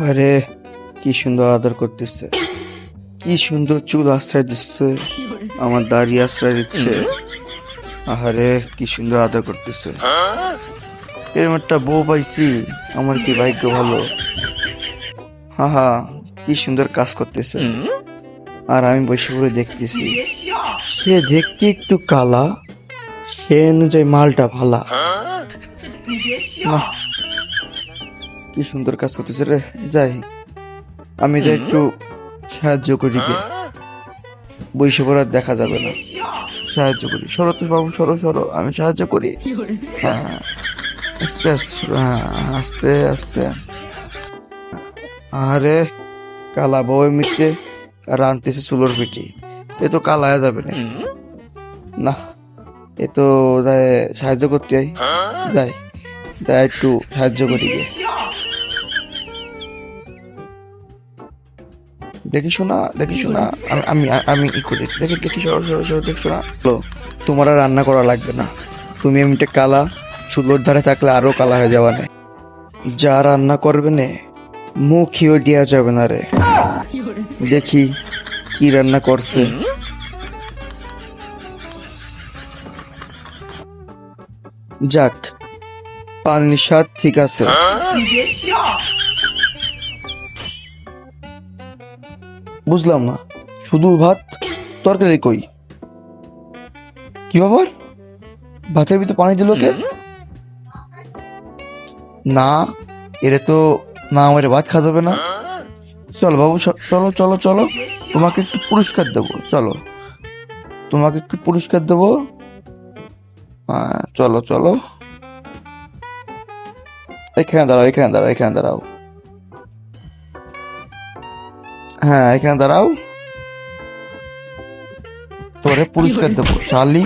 আরে, কি সুন্দর আদর করতেছে। কি সুন্দর চুল আশ্রয় দিচ্ছে, আমার দাড়ি আশ্রয় দিচ্ছে। আহারে, কি সুন্দর আদর করতেছে। এরকম একটা বউ পাইছি, আমার কি ভাগ্য ভালো? হা হা কি সুন্দর কাজ করতেছে। আর আমি বসে পড়ে দেখতেছি। সে দেখতে একটু কালা, সে অনুযায়ী মালটা ভালা। কি সুন্দর কাজ করতেছে রে যাই। আমি তো একটু সাহায্য করি গে। বৈশে পড়ার দেখা যাবে না। সাহায্য করি। সরো তো বাবু সরো সরো আমি সাহায্য করি। হ্যাঁ আস্তে আস্তে হ্যাঁ আস্তে আস্তে। আরে কালা বউ মিটে রানতেছে চুলোর পিঠে। এ তো কালায় যাবে না। না এ তো যায় সাহায্য করতে হয়। যাই যাই একটু সাহায্য করি গে। দেখি শোনা দেখি শোনা। আমি আমি আমি ই করেছি? দেখি দেখি সরো সরো সরো দেখি শোনা। তোমার আর রান্না করা লাগবে না। তুমি এমনিতে কালা চুলোর ধারে থাকলে আরও কালা হয়ে যাওয়া নেই যা রান্না করবে নে মুখিও দেওয়া যাবে না রে। দেখি কি রান্না করছে। যাক পানির স্বাদ ঠিক আছে। বুঝলাম না। শুধু ভাত তরকারি কই? কি ব্যাপার? ভাতের ভিতরে পানি দিল কে? না এরে তো না আমার ভাত খাওয়া যাবে না। চলো বাবু চলো চলো চলো। তোমাকে একটু পুরস্কার দেবো চলো। তোমাকে একটু পুরস্কার দেবো। হ্যাঁ, চলো চলো। এখানে দাঁড়াও এখানে দাঁড়াও এখানে দাঁড়াও। হ্যাঁ এখানে দাঁড়াও। তোরে পুরস্কার দেবো শালি।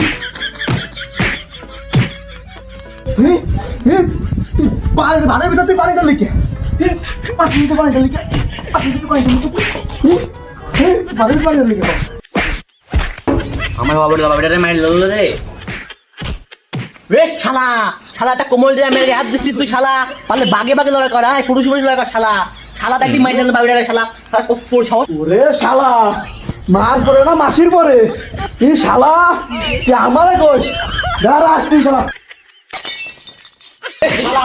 আমার বাবার বাবাটারে মারি লল রে। রে শালা শালা একটা কোমল দিয়ে মেরে হাত দিছিস তুই শালা। পারলে বাগে বাগে লড়াই কর পুরুষ পুরুষ লড়াই কর শালা। শালা একদিন মারি লল বাবাটারে শালা। তোর ওরে শালা মার পরে না মাসির পরে? এই শালা সে আমারে কোষ দাঁড়া আসবি শালা। শালা,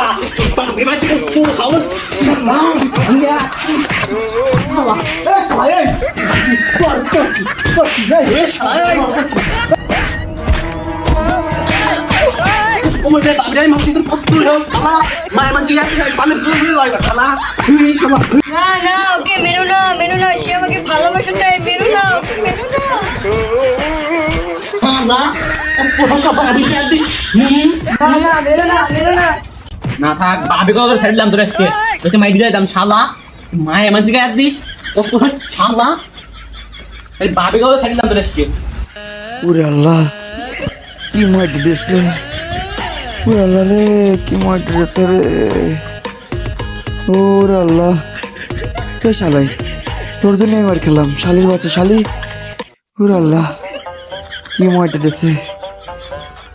দিয়ে বাবাটারে মারছিস তোর পুত্র সাহস শালা মায়ের মানুষ ইয়াতে পারলে পুরুষ পুরুষ লড়াই কর শালা তুই শালা না না ওকে মেরো না মেরো না সে আমাকে ভালোবাসে তাই মেরো না ওকে মেরো না। পুরো বাড়ি ইয়াতে না না মেরো না মেরো না। না থাক বাবি কথা ছেড়ে দিলাম তোর আজকে। তোকে মাই দিয়ে দাম শালা। মায়ের মানুষ গায়ে দিস ও পুরো শালা। এই বাবি কথা ছেড়ে দিলাম তোর আজকে। ওরে আল্লাহ কি মাটি দিয়েছে আল্লাহ রে কি দিয়েছে রে। ওরে আল্লাহ। কে শালাই? তোর জন্য এবার খেলাম। শালির বাচ্চা শালি। ওরে আল্লাহ। কি মাটি দিয়েছে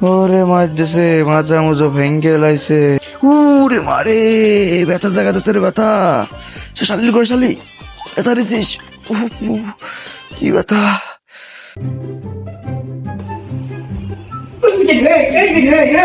ওরে মার দিয়েছে মাজা মুজো ভেঙ্গে লাইছে। ওরে মারে ব্যথা জায়গা দিয়েছে রে ব্যথা। সে শালির করে শালি। ব্যথা উহ, কি ব্যথা। যা যা যা যা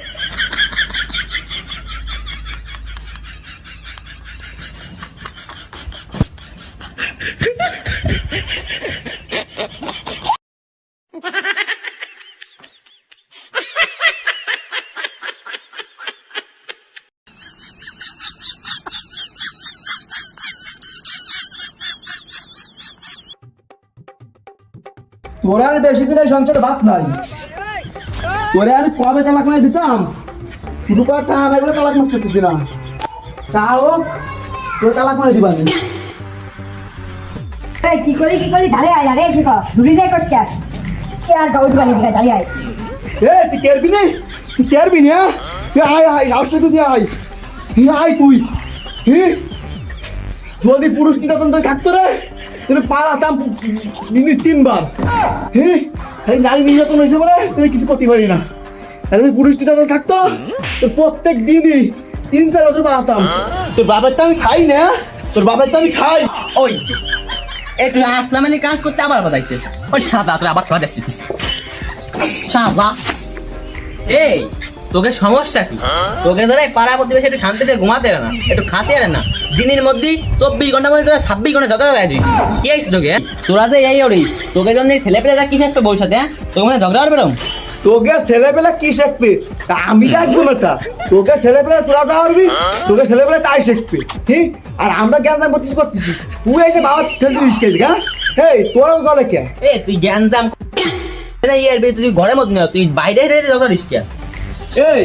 তোরা আর বেশি দিন এই সংসারে ভাত নাই। তোরে আমি কবে তালাক নাই দিতাম? শুধু করে টাকা নাই বলে তালাক মারতে দিচ্ছি না। তা হোক তোর তালাক কি করি কি করি? ধারে আয় ধারে এসে দূরে যাই কষ্ট। কে আর গাউজ বানি দিকে ধারে আয়। এ তুই কেরবি নি? তুই কেরবি নি তুই আয় আয় আসলে তুই আয়। হি তুই। হি যদি পুরুষ নির্যাতন তুই থাকতো রে তুমি পালাতাম মিনিট তিনবার। হি এই নারী নির্যাতন হয়েছে বলে? তুমি কিছু করতে পারি না। পুরুষ নির্যাতন থাকতো? প্রত্যেক দিনই তিন, চার বছর পালাতাম। তোর বাবার তো আমি খাই না। তোর বাবার তো আমি খাই। ওই একটু আসলাম কাজ করতে আবার বাজাইছে। ওই আবার খাওয়া যাচ্ছিস সাদা। এই, তোকে সমস্যা কি? তোকে ধরে পাড়া প্রতিবেশী একটু শান্তিতে ঘুমাতে না, একটু খাতে না। দিনের মধ্যে চব্বিশ ঘণ্টা মধ্যে তোরা ছাব্বিশ ঘণ্টা ঝগড়া লাগাই দিস কি আইস তোকে হ্যাঁ? তোরা যে এই ওরিস তোকে যখন ছেলে পেলে কি শেষ করব সাথে হ্যাঁ? তোকে মানে ঝগড়া করবে? তোকে ছেলেবেলা কি শিখবে? আমি ডাকবো না তা। তোকে ছেলেবেলা তোরা যা পারবি তোকে ছেলেবেলা তাই শিখবে ঠিক আর আমরা জ্ঞান দান করতেছি করতেছি। তুই এসে বাবার ছেলে দিস কে হ্যাঁ? এই তোরাও চলে কে? এ তুই জ্ঞান ইয়ে তুই ঘরের মধ্যে না তুই বাইরে ঝগড়া দিস কে? এই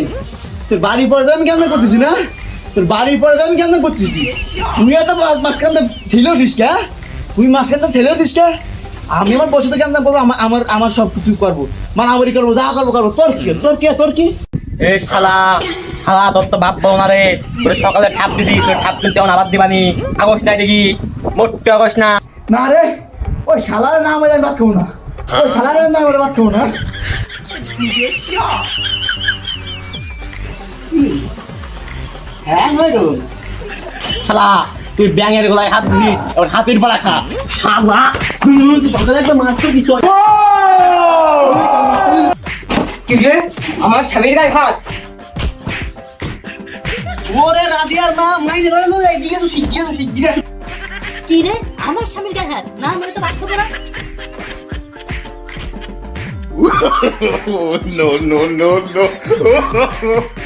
তোর বাড়ির পরে আমি জ্ঞান করতেছি না? তোর বাড়ির পরে আমি জ্ঞান দান করতেছি? তুই এত মাঝখানটা ঠেলেও দিস কে? তুই মাঝখানটা ঠেলেও দিস কে? আমি আমার বসে তো জ্ঞান দান করব? আমার আমার আমার সব কিছু করব মারামারি করব যা করব করব। তোর কি? তোর কি? তোর কি? এ শালা শালা তোর তো বাপ বউ না রে তোর সকালে ঠাপ দিছি তোর ঠাপ কিনতে এখন আবার দিবানি। আগস নাই দেখি। মোটে আগস না। না রে ওই শালার নাম আমি ভাত খাব না। ওই শালার নাম আমি ভাত খাব না। শালা তুই ব্যাঙের গলায় হাত দিছিস ওর হাতের পাড়া খা। শালা তুই সকালে একটা মাছ তো দিস কি রে? আমার স্বামীর গায়ে হাত। ওরে রাধিয়ার মা মাইনে ধরে লো এদিকে তুই শিগগিরে তুই শিগগিরে কি রে? আমার স্বামীর গায়ে হাত? না আমি তো বাক্য না। No, no, no, no.